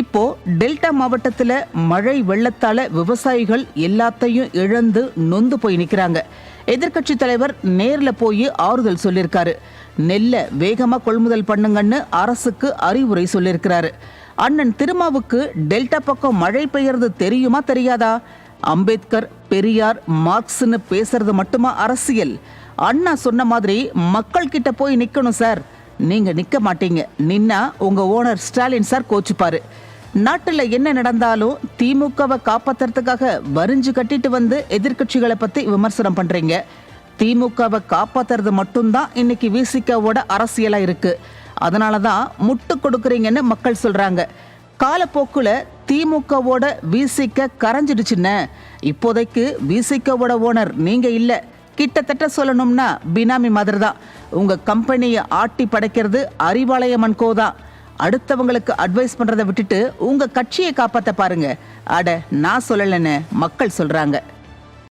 இப்போ டெல்டா மாவட்டத்துல மழை வெள்ளத்தால விவசாயிகள் எல்லாத்தையும் இழந்து நொந்து போய் நிக்கிறாங்க. எதிர்க்கட்சி தலைவர் நேர்ல போய் ஆறுதல் சொல்லியிருக்காரு நெல்லை வேகமா கொள்முதல் பண்ணுங்கன்னு அரசுக்கு அறிவுரை சொல்லியிருக்கிறாரு அண்ணன் திருமாவுக்கு டெல்டா பக்கம் மழை பெய்யறது தெரியுமா தெரியாதா? அம்பேத்கர் பெரியார் மார்க்ஸ்னு பேசுறது மட்டுமா அரசியல்? அண்ணா சொன்ன மாதிரி மக்கள் கிட்ட போய் நிக்கணும் சார். நீங்க நிக்க மாட்டீங்க. நின்னா உங்க ஓனர் ஸ்டாலின் சார் கோச்சுப்பாரு. நாட்டுல என்ன நடந்தாலும் திமுகவை காப்பாத்துறதுக்காக வரிஞ்சு கட்டிட்டு வந்து எதிர்க்கட்சிகளை பத்தி விமர்சனம் பண்றீங்க. திமுகவை காப்பாத்துறது மட்டும்தான் இன்னைக்கு விசிகாவோட அரசியலா இருக்கு. அதனால தான் முட்டு கொடுக்குறீங்கன்னு மக்கள் சொல்றாங்க. காலப்போக்குல திமுகவோட விசிக்க கரைஞ்சிடுச்சுன்னு. இப்போதைக்கு விசிகவோட ஓனர் நீங்க இல்லை. கிட்டத்தட்ட சொல்லணும்னா பினாமி மாதிரி தான் உங்கள் கம்பெனியை ஆட்டி படைக்கிறது அறிவாலயமன் கோ தான் அடுத்தவங்களுக்கு அட்வைஸ் பண்ணுறதை விட்டுட்டு உங்கள் கட்சியை காப்பாற்ற பாருங்க. அட நான் சொல்லலைன்னு மக்கள் சொல்கிறாங்க